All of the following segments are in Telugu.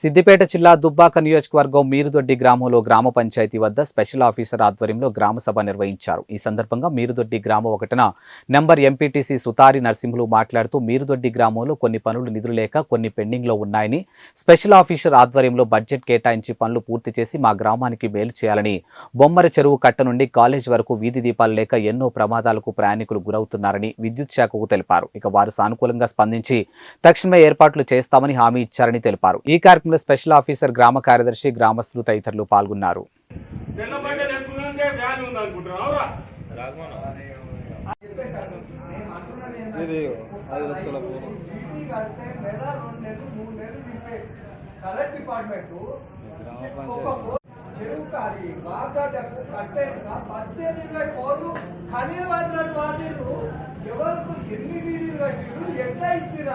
సిద్దిపేట జిల్లా దుబ్బాక నియోజకవర్గం మీరుదొడ్డి గ్రామంలో గ్రామ పంచాయతీ వద్ద స్పెషల్ ఆఫీసర్ ఆధ్వర్యంలో గ్రామ సభ నిర్వహించారు. ఈ సందర్భంగా మీరుదొడ్డి గ్రామం ఒకటిన నంబర్ ఎంపీటీసీ సుతారి నరసింహులు మాట్లాడుతూ మీరుదొడ్డి గ్రామంలో కొన్ని పనులు నిధులు లేక కొన్ని పెండింగ్లో ఉన్నాయని స్పెషల్ ఆఫీసర్ ఆధ్వర్యంలో బడ్జెట్ కేటాయించి పనులు పూర్తి చేసి మా గ్రామానికి మేలు చేయాలని బొమ్మర చెరువు కట్ట నుండి కాలేజ్ వరకు వీధి దీపాలు లేక ఎన్నో ప్రమాదాలకు ప్రయాణికులు గురవుతున్నారని విద్యుత్ శాఖకు తెలిపారు. ఇక వారు సానుకూలంగా స్పందించి తక్షణమే ఏర్పాట్లు చేస్తామని హామీ ఇచ్చారని తెలిపారు. ఈ కార్యక్రమంలో స్పెషల్ ఆఫీసర్ గ్రామ కార్యదర్శి గ్రామస్తులు తదితరులు పాల్గొన్నారు. ఇది ఐదు లక్షల కరెంట్ డిపార్ట్మెంట్ చెరువు కాలి పద్దెనిమిది ఇరవై కోళ్ళు కనీరు ఎవరికి ఎన్ని కట్టిరు ఎట్లా ఇచ్చిరా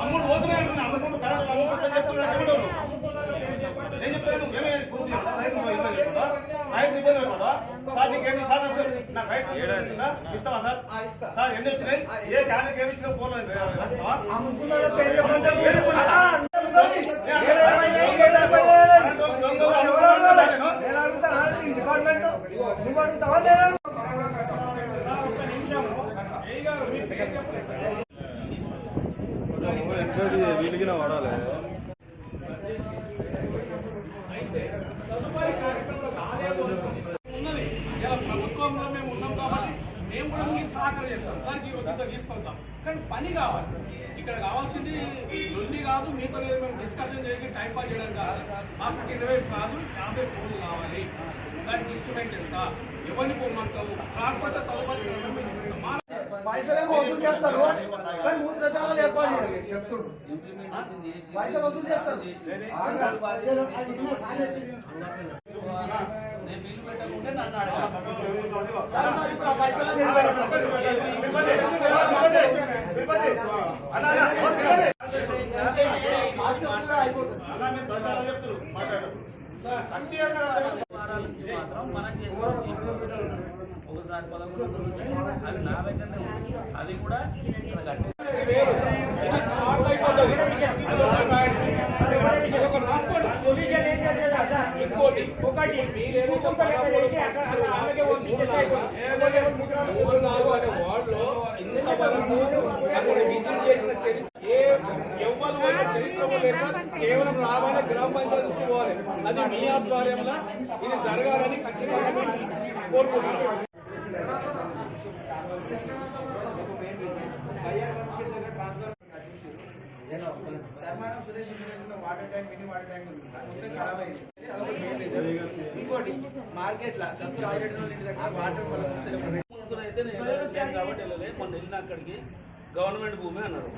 అమ్ముడు పోతున్నాయి అంటున్నా అమ్ముకుంటూ కరెంట్ అమ్ముకుంటూ చెప్తున్నాడు ఎవడు? నేను చెప్తాను ఏమే ప్రూఫ్ చెప్తా రైతు నువ్వు ఇబ్బంది పెట్టుకోవా? రైతు ఇబ్బంది పెట్టుకోవా? సార్ నీకు ఏమి సార్ సార్ నాకు రైతు ఉందా? ఇస్తావా సార్? ఆ, ఇస్తా. సార్ ఎన్ని వచ్చినాయి? ఏ క్యాన్కి ఏమి ఇచ్చినా ఫోన్ ఇస్తావా అమ్ముకున్నాడు పేరు చెప్పండి. ఆ, అందరిది. ఏడు ఇరవై ఐదు, ఏడు ఇరవై ఐదు. ఎవరు అడగాలి? నేను అడుగుతా, అడగండి, డిపార్ట్మెంట్ నువ్వు అడుగుతావా నేను అడుగుతా? ఎంక్వైరీ వీలిగిన వాడాలి ఉన్నది ఇలా ప్రభుత్వంలో మేము ఉన్నాం కాబట్టి మేము కూడా మీకు సహకారం చేస్తాం సార్ తీసుకుంటాం కానీ పని కావాలి ఇక్కడ కావాల్సింది లొల్లి కాదు మీతో మేము డిస్కషన్ చేసి టైం పాస్ చేయడం కాదు మాకు ఇరవై కాదు యాభై ఫోన్లు కావాలి దానికి ఇన్స్ట్రుమెంట్ ఎంత ఎవరిని పొమ్మంటావు రాకపోతే. మా పైసలేమో వసూలు చేస్తారు కానీ మూత్రశాలలు ఏర్పాటు చేయాలి చెప్తుడు పైసలు వసూలు చేస్తారు ఒకసారి పదకొండు వందలు అది నా దగ్గరనే ఉంది అది కూడా కట్టే ఇంకోటి ఒకటి లెక్క చేసి అక్కడ ఆమెకే పంపించేస్తే అయిపోతుంది. లేకపోతే ఎవరు ముద్ర- మూడు నాలుగు అనే వార్డులో ఇంత వరకు అక్కడ విజిట్ చేసిన చరిత్ర ఏ ఎవ్వరు లేదు సార్. కేవలం రావాలే గ్రామ పంచాయతీ నుంచి పోవాలి అది మీ ఆధ్వర్యంలో ఇది జరగాలని ఖచ్చితంగా కోరుకుంటున్నాం Dharmaram Suresh international water tank mini water tank ఉంది మొత్తం ఖరాబ్ అయింది ఇంకోటి మార్కెట్లా ఇంటి దగ్గర వాటర్ వల్ల వస్తే ముందు అయితే నేను వెళ్ళలేదు కాబట్టి వెళ్ళలే మొన్న వెళ్ళిన అక్కడికి గవర్నమెంట్ భూమి అన్నారు.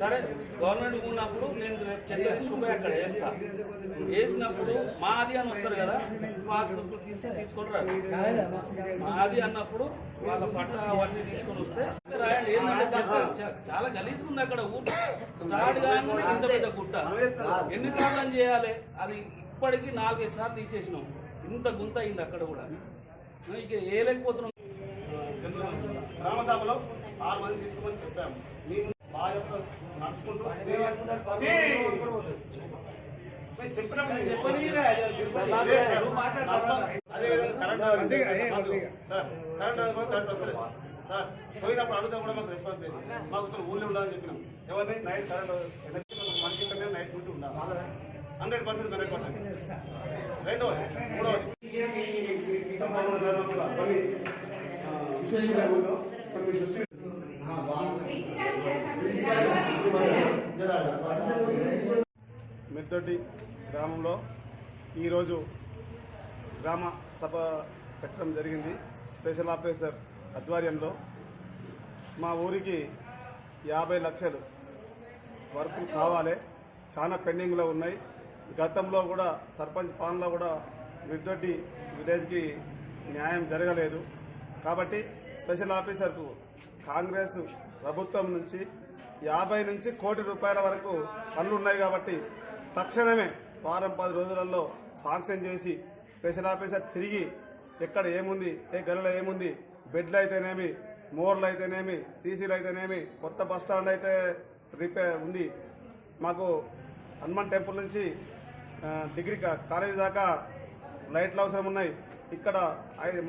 సరే గవర్నమెంట్ భూమి ఉన్నప్పుడు నేను రేపు చెత్త తీసుకుపోయి అక్కడ వేస్తా. వేసినప్పుడు మాది అని వస్తారు కదా పాస్బుక్ తీసుకొని తీసుకొని రాదు మాది అన్నప్పుడు వాళ్ళ పట్ట అవన్నీ తీసుకొని వస్తే రాయండి. ఏంటంటే చాలా గలీజ్గా ఉంది అక్కడ ఊరు. స్టార్ట్ కాగానే ఇంత పెద్ద గుట్ట. ఎన్నిసార్లు అని చేయాలి? అది ఇప్పటికీ నాలుగైదు సార్లు తీసేసినాం. ఇంత గుంత అయింది అక్కడ కూడా. ఇక ఏ లేకపోతున్నాం గ్రామ సభలో ఆరు మంది తీసుకోమని చెప్పాము. మేము మా యొక్క నడుచుకుంటూ సీ! మీరు చెప్పినప్పుడు నేను సార్, కరెంట్ రాకపోతే కరెంట్ వస్తలేదు. సార్ పోయినప్పుడు అడుగుతా కూడా మాకు రెస్పాన్స్ లేదు. మాకు అసలు ఊళ్ళో ఉండాలని చెప్పినాం ఎవరిని? నైట్ కరెంట్ మనిషి నైట్ ఉంటూ. ఉండాలి హండ్రెడ్ పర్సెంట్ హండ్రెడ్ పర్సెంట్. రెండవది మూడవది మిర్దొడ్డి మిద్దొడ్డి గ్రామంలో ఈరోజు గ్రామ సభ పెట్టడం జరిగింది. స్పెషల్ ఆఫీసర్ ఆధ్వర్యంలో మా ఊరికి యాభై లక్షలు వరకు కావాలి. చాలా పెండింగ్లో ఉన్నాయి. గతంలో కూడా సర్పంచ్ పాలనలో కూడా మిద్దొడ్డి విలేజ్కి న్యాయం జరగలేదు. కాబట్టి స్పెషల్ ఆఫీసర్కు కాంగ్రెస్ ప్రభుత్వం నుంచి యాభై నుంచి కోటి రూపాయల వరకు పనులు ఉన్నాయి కాబట్టి తక్షణమే వారం పది రోజులలో శాంక్షన్ చేసి స్పెషల్ ఆఫీసర్ తిరిగి ఎక్కడ ఏముంది ఏ గదిలో ఏముంది బెడ్లు అయితేనేమి మోర్లు అయితేనేమి సీసీలు అయితేనేమి కొత్త బస్ స్టాండ్ అయితే రిపేర్ ఉంది. మాకు హనుమాన్ టెంపుల్ నుంచి డిగ్రీ కా- కాలేజీ దాకా లైట్లు అవసరం ఉన్నాయి ఇక్కడ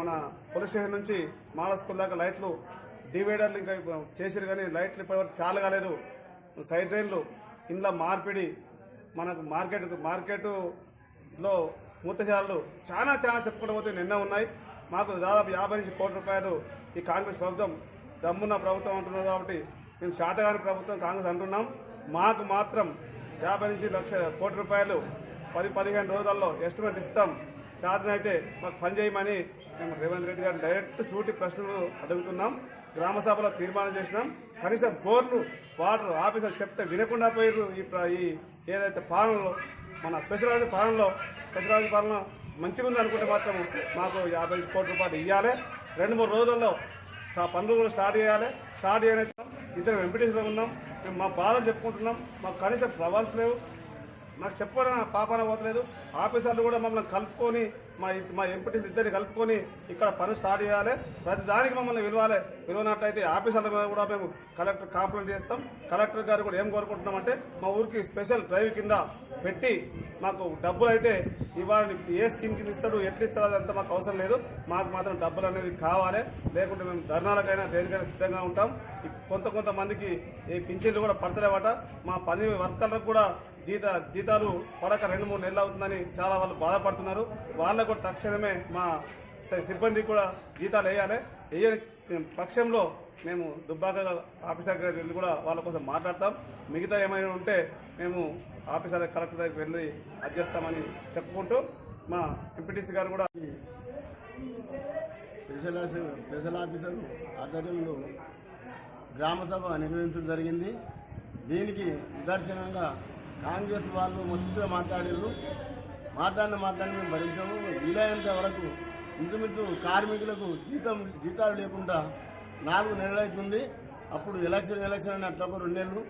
మన పోలీస్ స్టేషన్ నుంచి మాడ స్కూల్ దాకా లైట్లు డివైడర్లు ఇంకా చేసారు కానీ లైట్లు ఇప్పటివరకు చాలా కాలేదు. సైడ్ రైన్లు ఇంట్లో మార్పిడి మనకు మార్కెట్ మార్కెట్లో మూతశాలలు చాలా చాలా చెప్పుకుంటూ పోతే నిన్న ఉన్నాయి. మాకు దాదాపు యాభై నుంచి కోట్ల రూపాయలు ఈ కాంగ్రెస్ ప్రభుత్వం దమ్మున్న ప్రభుత్వం అంటున్నారు కాబట్టి మేము శాతగాని ప్రభుత్వం కాంగ్రెస్ అంటున్నాం. మాకు మాత్రం యాభై నుంచి లక్ష కోటి రూపాయలు పది పదిహేను రోజుల్లో ఎస్టిమేట్ ఇస్తాం. శాతనైతే మాకు పని చేయమని మేము రేవంత్ రెడ్డి గారు డైరెక్ట్ సూటి ప్రశ్నలు అడుగుతున్నాం. గ్రామ సభలో తీర్మానం చేసినాం. కనీసం బోర్లు వాటర్ ఆఫీసర్ చెప్తే వినకుండా పోయారు ఈ ఈ ఏదైతే పాలనలో మన స్పెషలైజ్ పాలనలో స్పెషలైజ్ పాలన మంచిగా ఉంది అనుకుంటే మాత్రం మాకు యాభై కోట్ల రూపాయలు ఇవ్వాలి రెండు మూడు రోజుల్లో పనులు కూడా స్టార్ట్ చేయాలి. స్టార్ట్ చేయలేదు ఇద్దరు ఎంపీటీసీలో ఉన్నాం. మేము మా బాధలు చెప్పుకుంటున్నాం. మాకు కనీసం ప్రవాల్స్ లేవు. నాకు చెప్పడం పాపన పోతలేదు. ఆఫీసర్లు కూడా మమ్మల్ని కలుపుకొని మా మా ఎంపీటీస్ ఇద్దరిని కలుపుకొని ఇక్కడ పని స్టార్ట్ చేయాలి. ప్రతి దానికి మమ్మల్ని విలువాలి విలువనట్లయితే ఆఫీసర్ల మీద కూడా మేము కలెక్టర్ కంప్లైంట్ చేస్తాం. కలెక్టర్ గారు కూడా ఏం కోరుకుంటున్నామంటే మా ఊరికి స్పెషల్ డ్రైవ్ కింద పెట్టి మాకు డబ్బులు అయితే ఇవాళ ఏ స్కీమ్ కింద ఇస్తాడు ఎట్లా ఇస్తాడు అదంతా మాకు అవసరం లేదు. మాకు మాత్రం డబ్బులు అనేది కావాలి. లేకుంటే మేము ధర్నాలకైనా దేనికైనా సిద్ధంగా ఉంటాం. కొంత కొంతమందికి ఈ పింఛన్లు కూడా పడతలేవట. మా పని వర్కర్లకు కూడా జీత జీతాలు పడక రెండు మూడు నెలలు అవుతుందని చాలా వాళ్ళు బాధపడుతున్నారు. వాళ్ళకు కూడా తక్షణమే మా స- సిబ్బందికి కూడా జీతాలు వేయాలి. వేయని పక్షంలో మేము దుబ్బాక ఆఫీసర్ దగ్గరికి వెళ్ళి కూడా వాళ్ళ కోసం మాట్లాడతాం. మిగతా ఏమైనా ఉంటే మేము ఆఫీసర్ కలెక్టర్ దగ్గరికి వెళ్ళి అది చెప్పుకుంటూ మా ఎంపీటీసీ గారు కూడా స్పెషల్ ఆఫీ- స్పెషల్ ఆఫీసర్ ఆధ్వర్యంలో గ్రామ సభ నిర్వహించడం జరిగింది. దీనికి నిదర్శనంగా కాంగ్రెస్ వాళ్ళు మస్తుగా మాట్లాడారు మాట్లాడిన మాట్లాడిన మేము భరించాము. వీలైనంత వరకు ఇంచుమించు కార్మికులకు జీతం జీతాలు లేకుండా నాలుగు నెలలు అవుతుంది. అప్పుడు ఎలక్షన్ ఎలక్షన్ అని అట్లా ఒక రెండు నెలలు.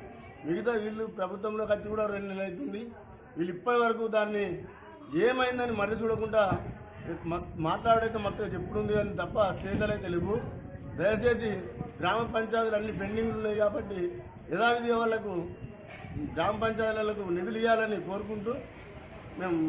మిగతా వీళ్ళు ప్రభుత్వంలోకి వచ్చి కూడా రెండు నెలలు అవుతుంది. వీళ్ళు ఇప్పటి వరకు దాన్ని ఏమైందని మర్రి చూడకుండా మాట్లాడైతే మొత్తం చెప్పుడుంది అని తప్ప చేతలు లేవు దయచేసి గ్రామ పంచాయతీలు అన్ని పెండింగ్ ఉన్నాయి కాబట్టి యథావిధి వాళ్ళకు గ్రామ పంచాయతీలకు నిధులు ఇవ్వాలని కోరుకుంటూ మేము